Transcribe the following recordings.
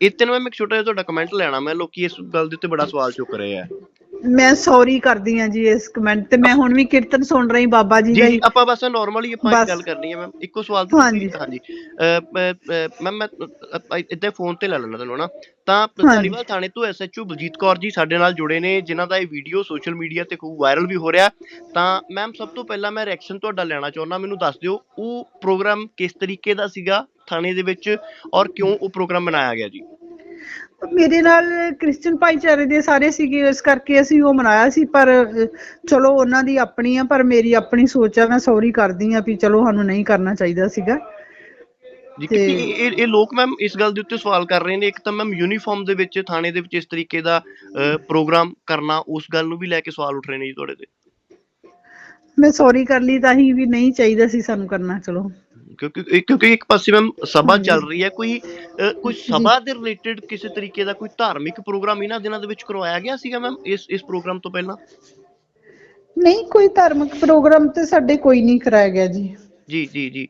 ਇੱਥੇ ਨੂੰ ਮੈਂ ਇੱਕ ਛੋਟਾ ਜਿਹਾ ਤੁਹਾਡਾ ਕਮੈਂਟ ਲੈਣਾ, ਮੈਂ ਲੋਕੀ ਇਸ ਗੱਲ ਦੇ ਉੱਤੇ ਬੜਾ ਸਵਾਲ ਚੁੱਕ ਰਹੇ ਆ। ਮੈਂ ਸੌਰੀ ਕਰਦੀ ਆ ਜੀ ਇਸ ਕਮੈਂਟ ਤੇ। ਮੈਂ ਹੁਣ ਵੀ ਕੀਰਤਨ ਸੁਣ ਰਹੀ ਬਾਬਾ ਜੀ ਦਾ ਜੀ ਹੀ। ਆਪਾਂ ਬਸ ਨਾਰਮਲੀ ਆਪਾਂ ਬਸ। ਗੱਲ ਕਰਨੀ ਹੈ ਮੈਮ। ਇੱਕੋ ਸਵਾਲ ਤੋਂ ਹਾਂਜੀ। ਹਾਂਜੀ। ਮੈਮ ਮੈਂ ਇੱਥੇ ਫੋਨ ਤੇ ਲੈ ਲੈਣਾ ਤੁਹਾਨੂੰ ਨਾ। ਤਾਂ ਧਾਰੀਵਾਲ ਥਾਣੇ ਤੋਂ ਐਸਐਚਓ ਬਲਜੀਤ ਕੌਰ ਜੀ ਸਾਡੇ ਨਾਲ ਜੁੜੇ ਨੇ ਜਿਨ੍ਹਾਂ ਦਾ ਇਹ ਵੀਡੀਓ ਸੋਸ਼ਲ ਮੀਡੀਆ ਤੇ ਖੂਬ ਵਾਇਰਲ ਵੀ ਹੋ ਰਿਹਾ। ਤਾਂ ਮੈਮ ਸਭ ਤੋਂ ਪਹਿਲਾਂ ਮੈਂ ਰਿਐਕਸ਼ਨ ਤੁਹਾਡਾ ਲੈਣਾ ਚਾਹੁੰਦਾ ਮੈਨੂੰ ਦੱਸ ਦਿਓ ਉਹ ਪ੍ਰੋਗਰਾਮ ਕਿਸ ਤਰੀਕੇ ਦਾ ਸੀਗਾ ਥਾਣੇ ਦੇ ਵਿੱਚ ਔਰ ਕਿਉਂ ਉਹ ਪ੍ਰੋਗਰਾਮ ਬਣਾਇਆ ਗਿਆ ਜੀ? ਮੇਰੇ ਨਾਲ ਕ੍ਰਿਸਚੀਅਨ ਭਾਈਚਾਰੇ ਦੇ ਸਾਰੇ ਸੀਗੇ ਇਸ ਕਰਕੇ ਅਸੀਂ ਉਹ ਮਨਾਇਆ ਸੀ ਪਰ ਚਲੋ ਉਹਨਾਂ ਦੀ ਆਪਣੀ ਆ ਪਰ ਮੇਰੀ ਆਪਣੀ ਸੋਚ ਆ ਮੈਂ ਸੌਰੀ ਕਰਦੀ ਆ ਵੀ ਚਲੋ ਸਾਨੂੰ ਨਹੀਂ ਕਰਨਾ ਚਾਹੀਦਾ ਸੀਗਾ। ਜੀ ਇਹ ਇਹ ਲੋਕ ਮੈਮ ਇਸ ਗੱਲ ਦੇ ਉੱਤੇ ਸਵਾਲ ਕਰ ਰਹੇ ਨੇ ਇੱਕ ਤਾਂ ਮੈਮ ਯੂਨੀਫਾਰਮ ਦੇ ਵਿੱਚ ਥਾਣੇ ਦੇ ਵਿੱਚ ਇਸ ਤਰੀਕੇ ਦਾ ਪ੍ਰੋਗਰਾਮ ਕਰਨਾ ਉਸ ਗੱਲ ਨੂੰ ਵੀ ਲੈ ਕੇ ਸਵਾਲ ਉੱਠ ਰਹੇ ਨੇ ਜੀ ਤੁਹਾਡੇ ਤੇ। ਮੈਂ ਸੌਰੀ ਕਰ ਲਈ ਤਾਂ ਹੀ ਵੀ ਨਹੀਂ ਚਾਹੀਦਾ ਸੀ ਸਾਨੂੰ ਕਰਨਾ ਚਲੋ। ਕਿਉਂਕਿ ਕਿਉਂਕਿ ਇੱਕ ਪਾਸੇ ਮੈਮ ਸਭਾ। ਚੱਲ ਰਹੀ ਹੈ ਕੋਈ ਕੋਈ ਸਭਾ ਦੇ ਰਿਲੇਟਡ ਕਿਸੇ ਤਰੀਕੇ ਦਾ ਕੋਈ ਧਾਰਮਿਕ ਪ੍ਰੋਗਰਾਮ ਇਹਨਾਂ ਦਿਨਾਂ ਦੇ ਵਿੱਚ ਕਰਵਾਇਆ ਗਿਆ ਸੀਗਾ ਮੈਮ ਇਸ ਇਸ ਪ੍ਰੋਗਰਾਮ ਤੋਂ ਪਹਿਲਾਂ? ਨਹੀਂ ਕੋਈ ਧਾਰਮਿਕ ਪ੍ਰੋਗਰਾਮ ਤੇ ਸਾਡੇ ਕੋਈ ਨਹੀਂ ਕਰਾਇਆ ਗਿਆ ਜੀ। ਜੀ ਜੀ ਜੀ।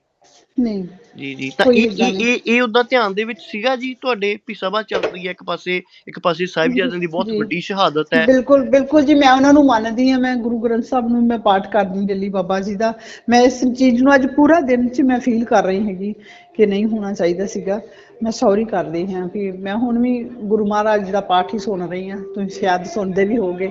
ਨਹੀਂ। ਜੀ ਜੀ। ਤਾਂ ਕੋਈ ਇਹ ਏਦਾਂ ਇਹ ਨਹੀਂ। ਇਹ ਇਹ ਉਦਾਂ ਧਿਆਨ ਦੇ ਵਿੱਚ ਸੀਗਾ ਜੀ ਤੁਹਾਡੇ ਵੀ ਸਭਾ ਚੱਲ ਰਹੀ ਹੈ ਇੱਕ ਪਾਸੇ ਇੱਕ ਪਾਸੇ ਸਾਹਿਬਜ਼ਾਦਿਆਂ ਦੀ ਬਹੁਤ ਜੀ। ਵੱਡੀ ਸ਼ਹਾਦਤ ਹੈ। ਬਿਲਕੁਲ ਬਿਲਕੁਲ ਜੀ ਮੈਂ ਉਹਨਾਂ ਨੂੰ ਮੰਨਦੀ ਹਾਂ ਮੈਂ ਗੁਰੂ ਗ੍ਰੰਥ ਸਾਹਿਬ ਨੂੰ ਮੈਂ ਪਾਠ ਕਰਦੀ ਡੇਲੀ ਬਾਬਾ ਜੀ ਦਾ। ਮੈਂ ਇਸ ਚੀਜ਼ ਨੂੰ ਅੱਜ ਪੂਰਾ ਦਿਨ ਚ ਮੈਂ ਫੀਲ ਕਰ ਰਹੀ ਹੈਗੀ ਕਿ ਨਹੀਂ ਹੋਣਾ ਚਾਹੀਦਾ ਸੀਗਾ। ਮੈਂ ਸੌਰੀ ਕਰਦੀ ਹਾਂ ਕਿ ਮੈਂ ਹੁਣ ਵੀ ਗੁਰੂ ਮਹਾਰਾਜ ਦਾ ਪਾਠ ਹੀ ਸੁਣ ਰਹੀ ਹਾਂ। ਤੁਸੀਂ ਸ਼ਾਇਦ ਸੁਣਦੇ ਵੀ ਹੋਗੇ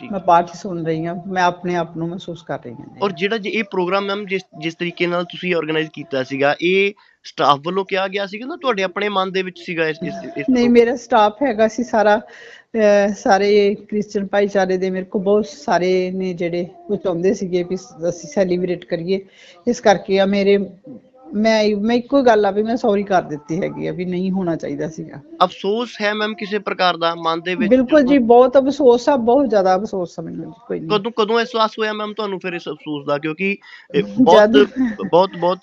ਠੀਕ। ਮੈਂ ਪਾਠ ਹੀ ਸੁਣ ਰਹੀ ਹਾਂ ਮੈਂ ਆਪਣੇ ਆਪ ਨੂੰ ਮਹਿਸੂਸ ਕਰ ਰਹੀ ਹਾਂ। ਔਰ ਜਿਹੜਾ ਇਹ ਪ੍ਰੋਗਰਾਮ ਮੈਮ ਜਿਸ ਜਿਸ ਤਰੀਕੇ ਨਾਲ ਤੁਸੀਂ ਆਰਗੇਨਾਈਜ਼ ਕੀਤਾ ਸੀਗਾ ਇਹ ਸਟਾਫ ਵੱਲੋਂ ਕਿਹਾ ਗਿਆ ਸੀਗਾ ਨਾ ਤੁਹਾਡੇ ਆਪਣੇ ਮਨ ਦੇ ਵਿੱਚ ਸੀਗਾ ਇਸ ਨਹੀਂ ਮੇਰਾ ਸਟਾਫ ਹੈਗਾ ਸੀ ਸਾਰਾ ਸਾਰੇ ਕ੍ਰਿਸਚੀਅਨ ਭਾਈਚਾਰੇ ਦੇ ਮੇਰੇ ਕੋਲ ਬਹੁਤ ਸਾਰੇ ਨੇ ਜਿਹੜੇ ਉਹ ਚਾਹੁੰਦੇ ਸੀਗੇ ਵੀ ਅਸੀਂ ਸੈਲੀਬ੍ਰੇਟ ਕਰੀਏ ਇਸ ਕਰਕੇ ਆ ਮੇਰੇ ਮੈਂ ਮੈਂ ਇੱਕੋ ਗੱਲ ਆ ਵੀ ਮੈਂ ਸੌਰੀ ਕਰ ਦਿੱਤੀ ਹੈਗੀ ਆ ਵੀ ਨਹੀਂ ਹੋਣਾ ਚਾਹੀਦਾ ਸੀਗਾ। ਅਫਸੋਸ ਹੈ ਮੈਮ ਕਿਸੇ ਪ੍ਰਕਾਰ ਦਾ ਮਨ ਦੇ ਵਿੱਚ? ਬਿਲਕੁਲ ਜੀ ਬਹੁਤ ਅਫਸੋਸ ਆ ਬਹੁਤ ਜ਼ਿਆਦਾ ਅਫਸੋਸ ਆ ਮੈਨੂੰ ਜੀ, ਕੋਈ ਨਹੀਂ। ਕਦੋਂ ਕਦੋਂ ਅਹਿਸਾਸ ਹੋਇਆ ਮੈਮ ਤੁਹਾਨੂੰ ਫਿਰ ਇਸ ਅਫਸੋਸ ਦਾ? ਕਿਉਂਕਿ ਇਹ ਬਹੁਤ ਬਹੁਤ ਬਹੁਤ